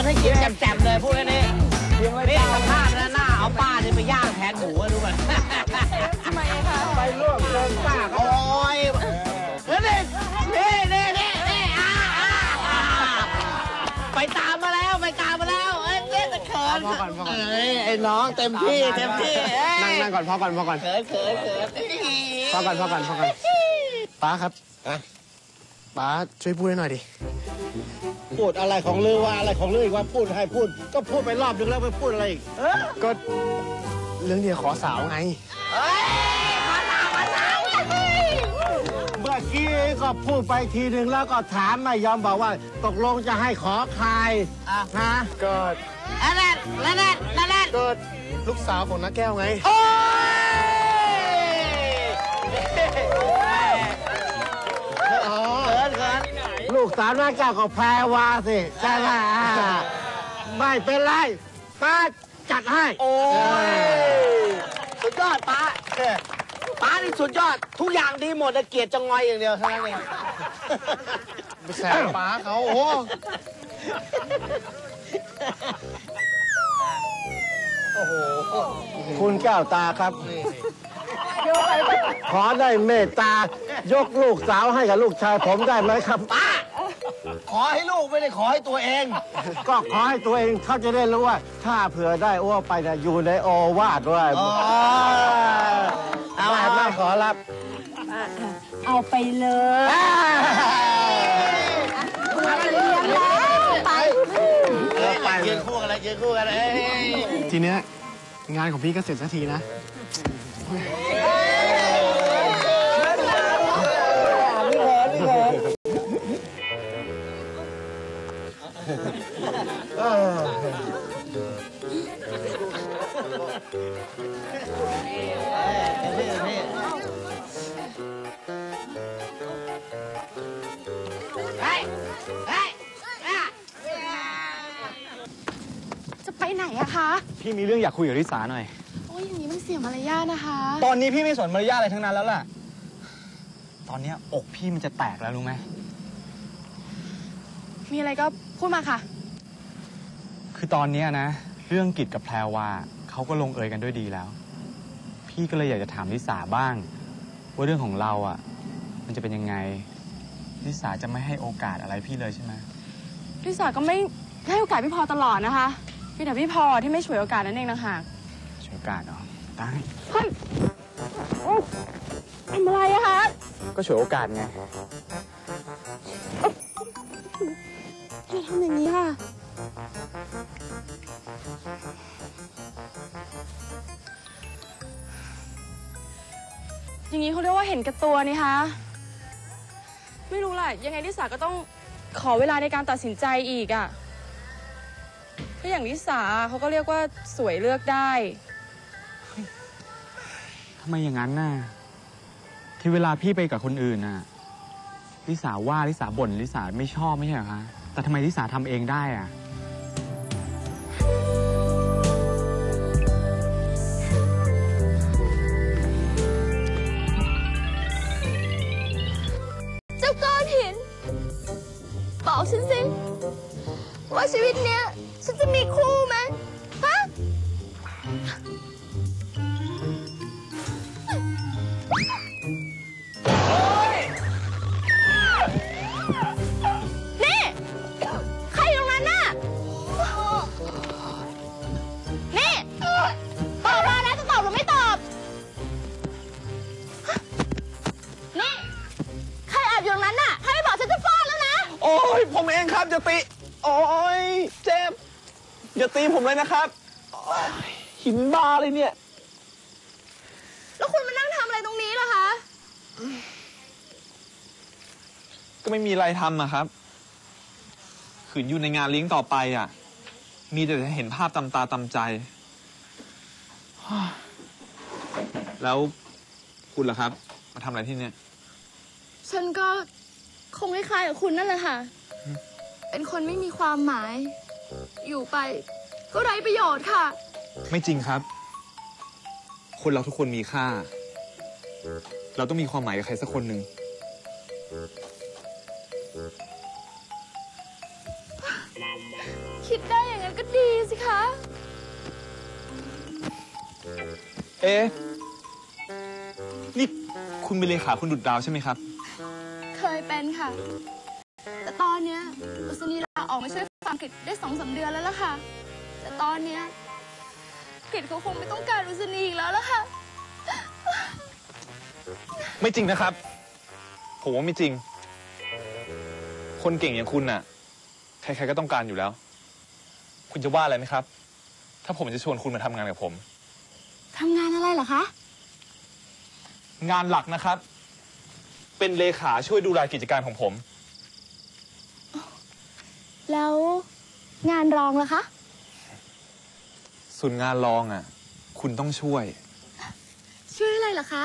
ฉันให้กินแจ่มๆเลยพูดแค่นี้นี่สภาพนะหน้าเอาป้านี่ไปย่างแทนหมูอะรู้ป่ะทำไมอะคะไปร่วมเดินป้าโอ้ยนี่นี่นี่นี่นี่อ่าอ่าอ่าไปตามมาแล้วไปตามมาแล้วเอ้ยเล่นแต่เขินพอก่อนพอก่อน เอ้ยไอ้น้องเต็มที่เต็มที่เอ้ยนั่งนั่งก่อนพอก่อนพอก่อนเขินเขินเขินพอก่อนพอก่อนพอก่อนป้าครับป้าช่วยพูดให้หน่อยดิ พูดอะไรของลือว่าอะไรของลืออีกว่าพูดให้พูด ก็พูดไปรอบนึงแล้วไปพูดอะไรอีกก็เรื่องเดียวขอสาวไงเมื่อกี้ก็พูดไปทีหนึ่งแล้วก็ถามไม่ยอมบอกว่าตกลงจะให้ขอใครนะก็แล้วนั่นแล้วนั่นแล้วนั่นก็ลูกสาวของนักแก้วไง โอ้ย ลูกสาวน้าแก้วก็แพรวาสิใช่ไหมอ่าไม่เป็นไรป้าจัดให้ โอ้ยสุดยอดป้าป้านี่สุดยอด ทุกอย่างดีหมดแต่เกลียดจะงอยอย่างเดียวเท่านั้นเองไปแซวป้าเขาโอ้คุณแก้วตาครับ ขอได้เมตตายกลูกสาวให้กับลูกชายผมได้ไหมครับป้า ขอให้ลูกไม่ได้ขอให้ตัวเอง ก็ขอให้ตัวเองเขาจะได้รู้ว่า ถ้าเผื่อได้อ้วไปนะอยู่ในโอวาทด้วยอ๋อ เอาไม่ขอรับเอาไปเลยไปยืนคู่กันเลยยืนคู่กันเลย ทีเนี้ยงานของพี่ก็เสร็จสักทีนะ พี่มีเรื่องอยากคุยกับลิสาหน่อย โอ้ยอย่างนี้มันเสียมารยาทนะคะ ตอนนี้พี่ไม่สนมารยาทอะไรทั้งนั้นแล้วล่ะ ตอนเนี้ยอกพี่มันจะแตกแล้วรู้ไหม มีอะไรก็พูดมาค่ะ คือตอนเนี้ยนะ เรื่องกิจกับแพรวาเขาก็ลงเอยกันด้วยดีแล้ว พี่ก็เลยอยากจะถามลิสาบ้าง ว่าเรื่องของเราอะ มันจะเป็นยังไงลิสาจะไม่ให้โอกาสอะไรพี่เลยใช่ไหมลิสาก็ไม่ให้โอกาสพี่พอตลอดนะคะ พี่แต่พี่พอที่ไม่ฉวยโอกาสนั่นเองนะคะช่วยโอกาสเหรอได้เฮ้ยโอ๊ยทำอะไรอะคะ ก็ช่วยโอกาสไงอย่าทำอย่างนี้ค่ะ อย่างนี้เขาเรียกว่าเห็นแกับตัวนี่คะ ไม่รู้แหละยังไงลิสาก็ต้องขอเวลาในการตัดสินใจอีกอะ ถ้าอย่างลิสาเขาก็เรียกว่าสวยเลือกได้ ทำไมอย่างนั้นน่ะ ที่เวลาพี่ไปกับคนอื่นน่ะ ลิสาว่าลิสาบ่นลิสาไม่ชอบไม่ใช่เหรอคะ แต่ทำไมลิสาทำเองได้อะ จะมีคู่ไหมฮะนี่ ใครอยู่ตรงนั้นน่ะ นี่ตอบมานะจะตอบหรือไม่ตอบ นี่ ใครแอบอยู่ตรงนั้นน่ะ ถ้าไม่บอกฉันจะฟาดแล้วนะ โอ้ย ผมเองครับอย่าตีโอ้ย เจ็บ อย่าตีผมเลยนะครับโอ๊ยหินบาเลยเนี่ย แล้วคุณมานั่งทำอะไรตรงนี้ล่ะคะ ก็ไม่มีอะไรทำอะครับ ขืนอยู่ในงานเลี้ยงต่อไปอะมีแต่จะเห็นภาพตำตาตำใจ แล้วคุณล่ะครับ มาทำอะไรที่เนี่ย ฉันก็คงคล้ายๆกับคุณนั่นแหละค่ะ เป็นคนไม่มีความหมาย อยู่ไป ก็ไร้ประโยชน์ค่ะ ไม่จริงครับ คนเราทุกคนมีค่า เราต้องมีความหมายกับใครสักคนหนึ่ง คิดได้อย่างนั้นก็ดีสิคะ เอ๊ะ นี่คุณเป็นเลขาคุณดุดดาวใช่ไหมครับ เคยเป็นค่ะ แต่ตอนเนี้ยอุศนีลาออกมาช่วย ฟังกิจได้สองสามเดือนแล้วล่ะค่ะ แต่ตอนเนี้ยกิจเขาคงไม่ต้องการอุศนีอีกแล้วล่ะค่ะ ไม่จริงนะครับ ผมว่าไม่จริง คนเก่งอย่างคุณน่ะ ใครๆก็ต้องการอยู่แล้ว คุณจะว่าอะไรไหมครับ ถ้าผมจะชวนคุณมาทำงานกับผม ทำงานอะไรเหรอคะ งานหลักนะครับ เป็นเลขาช่วยดูแลกิจการของผม แล้วงานรองล่ะคะ ส่วนงานรองอะ คุณต้องช่วย ช่วยอะไรเหรอคะ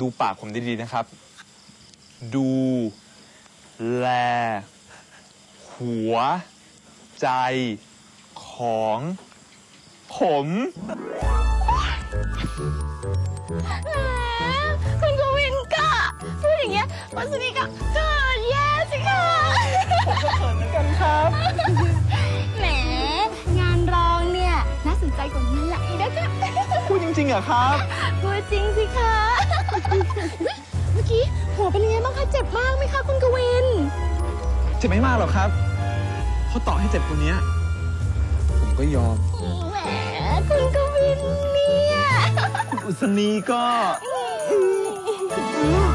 ดูปากผมดีๆนะครับ ดู แล หัว ใจ ของ ผมแหมคุณกวินก็พูดอย่างเงี้ยวัสนีก็เกิด แย่สิคะผมก็เขินเหมือนกันครับ แหม งานรองเนี่ย น่าสนใจกว่านี้แหละอีกนะคะพูดจริงๆเหรอครับ พูดจริงสิคะเมื่อกี้หัวเป็นยังไงบ้างคะ เจ็บมากไหมคะคุณกวิน เจ็บไม่มากหรอกครับเพราะต่อให้เจ็บกว่านี้ผมก็ยอม แหม คุณกวินเนี่ยอุศนีก็อืม